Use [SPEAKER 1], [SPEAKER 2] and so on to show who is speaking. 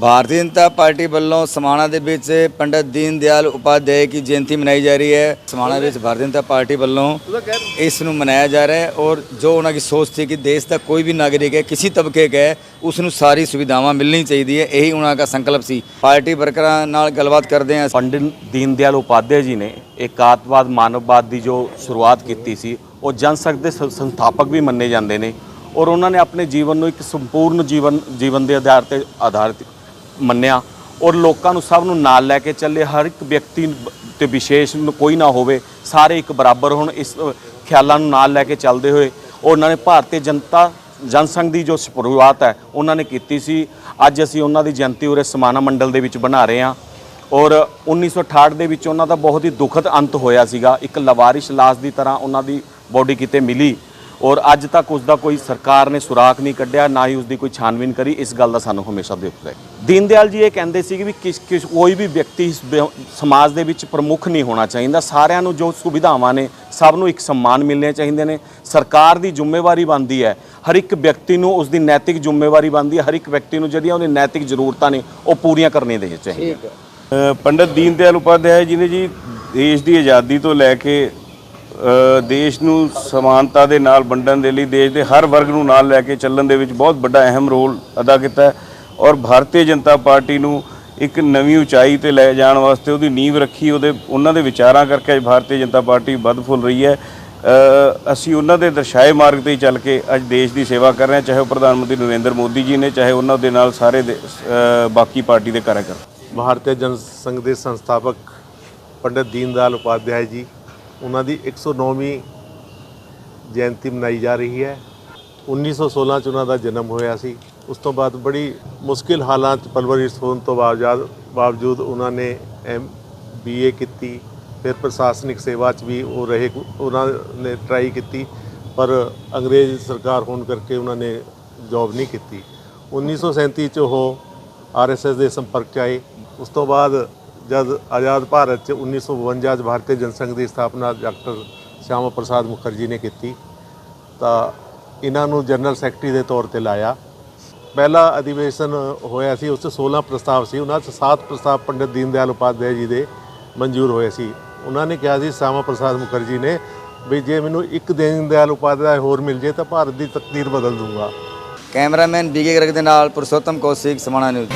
[SPEAKER 1] Bharatiya Janata party ਵੱਲੋਂ ਸਮਾਣਾ ਦੇ ਵਿੱਚ ਪੰਡਤ ਦੀਨ ਦਿਆਲ ਉਪਾਧਿਆਏ ਕੀ ਜਯੰਤੀ ਮਨਾਈ ਜਾ ਰਹੀ ਹੈ। ਸਮਾਣਾ ਵਿੱਚ ਭਾਰਤੀ ਜਨਤਾ ਪਾਰਟੀ ਵੱਲੋਂ ਇਸ ਨੂੰ ਮਨਾਇਆ ਜਾ ਰਿਹਾ ਹੈ ਔਰ ਜੋ ਉਹਨਾਂ ਦੀ ਸੋਚ ਸੀ ਕਿ ਦੇਸ਼ ਦਾ ਕੋਈ ਵੀ ਨਾਗਰਿਕ ਹੈ, ਕਿਸੇ ਤਬਕੇ ਦਾ ਹੈ, ਉਸ ਨੂੰ ਸਾਰੀ ਸੁਵਿਧਾਵਾਂ ਮਿਲਣੀ ਚਾਹੀਦੀ ਹੈ। ਇਹੀ ਉਹਨਾਂ ਦਾ ਸੰਕਲਪ ਸੀ। ਪਾਰਟੀ ਵਰਕਰਾਂ ਨਾਲ ਗੱਲਬਾਤ ਕਰਦੇ ਹਾਂ।
[SPEAKER 2] ਪੰਡਿਤ ਦੀਨ ਦਿਆਲ ਉਪਾਧਿਆਏ ਜੀ ਨੇ ਏਕਾਤਵਾਦ ਮਾਨਵਵਾਦ ਦੀ ਜੋ ਸ਼ੁਰੂਆਤ ਕੀਤੀ ਸੀ, ਉਹ ਜਨਸੰਘ ਦੇ ਸੰਸਥਾਪਕ ਵੀ ਮੰਨੇ ਜਾਂਦੇ ਨੇ ਔਰ ਉਹਨਾਂ ਨੇ ਆਪਣੇ ਜੀਵਨ ਨੂੰ ਇੱਕ ਸੰਪੂਰਨ ਜੀਵਨ ਜੀਵਨ ਦੇ ਆਧਾਰ ਤੇ ਆਧਾਰਿਤ ਮੰਨਿਆ ਔਰ ਲੋਕਾਂ ਨੂੰ ਸਭ ਨੂੰ ਨਾਲ ਲੈ ਕੇ ਚੱਲੇ, ਹਰ ਇੱਕ ਵਿਅਕਤੀ ਤੇ ਵਿਸ਼ੇਸ਼ ਕੋਈ ਨਾ ਹੋਵੇ, ਸਾਰੇ ਇੱਕ ਬਰਾਬਰ ਹੋਣ, ਇਸ ਖਿਆਲਾਂ ਨੂੰ ਨਾਲ ਲੈ ਕੇ ਚੱਲਦੇ ਹੋਏ। ਉਹਨਾਂ ਨੇ ਭਾਰਤੀ ਜਨਤਾ, ਜਨਸੰਘ ਦੀ ਜੋ ਸ਼ੁਰੂਆਤ ਹੈ, ਉਹਨਾਂ ਨੇ ਕੀਤੀ ਸੀ। ਅੱਜ ਅਸੀਂ ਉਹਨਾਂ ਦੀ ਜਯੰਤੀ ਉਰੇ ਸਮਾਨਾ ਮੰਡਲ ਦੇ ਵਿੱਚ ਬਣਾ ਰਹੇ ਹਾਂ। ਔਰ 1968 ਦੇ ਵਿੱਚ ਉਹਨਾਂ ਦਾ ਬਹੁਤ ਹੀ ਦੁਖਦ ਅੰਤ ਹੋਇਆ ਸੀਗਾ। ਇੱਕ ਲਵਾਰਿਸ਼ ਲਾਸ਼ ਦੀ ਤਰ੍ਹਾਂ ਉਹਨਾਂ ਦੀ ਬੋਡੀ ਕਿਤੇ ਮਿਲੀ। ਔਰ ਅੱਜ ਤੱਕ ਉਸ ਦਾ ਕੋਈ ਸਰਕਾਰ ਨੇ ਸੁਰਾਖ ਨਹੀਂ ਕੱਢਿਆ ਨਾ ਹੀ ਉਸ ਦੀ ਕੋਈ ਛਾਨਬੀਨ ਕਰੀ। ਇਸ ਗੱਲ ਦਾ ਸਾਨੂੰ ਹਮੇਸ਼ਾ ਦੁੱਖ ਹੈ ਦੀਨਦਿਆਲ ਜੀ ਇਹ ਕਹਿੰਦੇ ਸੀ ਕਿ ਵੀ ਕਿਸ ਕਿਸ ਕੋਈ ਵੀ ਵਿਅਕਤੀ ਸਮਾਜ ਦੇ ਵਿੱਚ ਪ੍ਰਮੁੱਖ ਨਹੀਂ ਹੋਣਾ ਚਾਹੀਦਾ। ਸਾਰਿਆਂ ਨੂੰ ਜੋ ਸੁਵਿਧਾਵਾਂ ਨੇ ਸਭ ਨੂੰ ਇੱਕ ਸਨਮਾਨ ਮਿਲਣੇ ਚਾਹੀਦੇ ਨੇ। ਸਰਕਾਰ ਦੀ ਜ਼ਿੰਮੇਵਾਰੀ ਬਣਦੀ ਹੈ। ਹਰ ਇੱਕ ਵਿਅਕਤੀ ਨੂੰ ਉਸ ਦੀ ਨੈਤਿਕ ਜ਼ਿੰਮੇਵਾਰੀ ਬਣਦੀ ਹੈ। ਹਰ ਇੱਕ ਵਿਅਕਤੀ ਨੂੰ ਜਿਹੜੀਆਂ ਉਹਦੀ ਨੈਤਿਕ ਜ਼ਰੂਰਤਾਂ ਨੇ ਉਹ ਪੂਰੀਆਂ ਕਰਨੀਆਂ ਦੇ ਚਾਹੀਦੀਆਂ।
[SPEAKER 3] ਅ, ਪੰਡਤ ਦੀਨ ਦਿਆਲ ਉਪਾਧਿਆਏ ਜੀ ਨੇ ਜੀ ਦੇਸ਼ ਦੀ ਆਜ਼ਾਦੀ ਤੋਂ ਲੈ ਕੇ ਦੇਸ਼ ਨੂੰ ਸਮਾਨਤਾ ਦੇ ਨਾਲ ਵੰਡਣ ਦੇ ਲਈ ਦੇਸ਼ ਦੇ ਹਰ ਵਰਗ ਨੂੰ ਨਾਲ ਲੈ ਕੇ ਚੱਲਣ ਦੇ ਵਿੱਚ ਬਹੁਤ ਵੱਡਾ ਅਹਿਮ ਰੋਲ ਅਦਾ ਕੀਤਾ ਹੈ। ਔਰ ਭਾਰਤੀ ਜਨਤਾ ਪਾਰਟੀ ਨੂੰ ਇੱਕ ਨਵੀਂ ਉਚਾਈ ਤੇ ਲੈ ਜਾਣ ਵਾਸਤੇ ਉਹਦੀ ਨੀਂਵ ਰੱਖੀ, ਉਹਦੇ, ਉਹਨਾਂ ਦੇ ਵਿਚਾਰਾਂ ਕਰਕੇ ਅੱਜ ਭਾਰਤੀ ਜਨਤਾ ਪਾਰਟੀ ਵੱਧ ਫੁੱਲ ਰਹੀ ਹੈ। ਅਸੀਂ ਉਹਨਾਂ ਦੇ ਦਰਸਾਏ ਮਾਰਗ ਤੇ ਚੱਲ ਕੇ ਅੱਜ ਦੇਸ਼ ਦੀ ਸੇਵਾ ਕਰ ਰਹੇ ਹਾਂ, ਚਾਹੇ ਉਹ ਪ੍ਰਧਾਨ ਮੰਤਰੀ ਨਰਿੰਦਰ ਮੋਦੀ ਜੀ ਨੇ, ਚਾਹੇ ਉਹਨਾਂ ਦੇ ਨਾਲ ਸਾਰੇ ਦੇ- ਬਾਕੀ ਪਾਰਟੀ ਦੇ ਕਾਰਜਕਰਤਾ
[SPEAKER 4] ਭਾਰਤੀ ਜਨ ਸੰਘ ਦੇ ਸੰਸਥਾਪਕ ਪੰਡਿਤ ਦੀਨਦਾਲ ਦਇਆਲ ਉਪਾਧਿਆਏ ਜੀ ਉਹਨਾਂ ਦੀ 109ਵੀਂ ਜਯੰਤੀ ਮਨਾਈ ਜਾ ਰਹੀ ਹੈ। 1916 ਚ ਉਹਨਾਂ ਦਾ ਜਨਮ ਹੋਇਆ ਸੀ। ਉਸ ਤੋਂ ਬਾਅਦ ਬੜੀ ਮੁਸ਼ਕਿਲ ਹਾਲਾਤ 'ਚ ਪਰਵਰਿਸ਼ ਹੋਣ ਤੋਂ ਬਾਵਜੂਦ ਬਾਵਜੂਦ ਉਹਨਾਂ ਨੇ ਐਮ ਬੀਏ ਕੀਤੀ। ਫਿਰ ਪ੍ਰਸ਼ਾਸਨਿਕ ਸੇਵਾ 'ਚ ਵੀ ਉਹ ਰਹੇ ਉਹਨਾਂ ਨੇ ਟਰਾਈ ਕੀਤੀ। ਪਰ ਅੰਗਰੇਜ਼ ਸਰਕਾਰ ਹੋਣ ਕਰਕੇ ਉਹਨਾਂ ਨੇ ਜੌਬ ਨਹੀਂ ਕੀਤੀ। 1937 ਚ ਉਹ ਆਰਐਸਐਸ ਦੇ ਸੰਪਰਕ 'ਚ ਆਏ। ਉਸ ਤੋਂ ਬਾਅਦ ਜਦ ਆਜ਼ਾਦ ਭਾਰਤ 'ਚ 1952 'ਚ ਭਾਰਤੀ ਜਨਸੰਘ ਦੀ ਸਥਾਪਨਾ ਡਾਕਟਰ ਸ਼ਿਆਮਾ ਪ੍ਰਸਾਦ ਮੁਖਰਜੀ ਨੇ ਕੀਤੀ, ਤਾਂ ਇਹਨਾਂ ਨੂੰ ਜਨਰਲ ਸੈਕਟਰੀ ਦੇ ਤੌਰ ਤੇ ਲਾਇਆ। ਪਹਿਲਾ ਅਧਿਵੇਸ਼ਨ ਹੋਇਆ ਸੀ, ਉਸ 'ਚ 16 ਪ੍ਰਸਤਾਵ ਸੀ, ਉਹਨਾਂ 'ਚ 7 ਪ੍ਰਸਤਾਵ ਪੰਡਿਤ ਦੀਨ ਦਿਆਲ ਉਪਾਧਿਆਏ ਜੀ ਦੇ ਮਨਜ਼ੂਰ ਹੋਏ ਸੀ। ਉਹਨਾਂ ਨੇ ਕਿਹਾ ਸੀ, ਸ਼ਿਆਮਾ ਪ੍ਰਸਾਦ ਮੁਖਰਜੀ ਨੇ, ਵੀ ਜੇ ਮੈਨੂੰ ਇੱਕ ਦੀਨ ਦਿਆਲ ਉਪਾਧਿਆਏ ਹੋਰ ਮਿਲ ਜੇ ਤਾਂ ਭਾਰਤ ਦੀ ਤਕਦੀਰ ਬਦਲ ਦੂੰਗਾ।
[SPEAKER 1] ਕੈਮਰਾਮੈਨ ਬੀਕੇ ਗਰਗ ਦੇ ਨਾਲ ਪੁਰਸ਼ੋਤਮ ਕੌਸ਼ਿਕ, ਸਮਾਣਾ ਨਿਊਜ਼।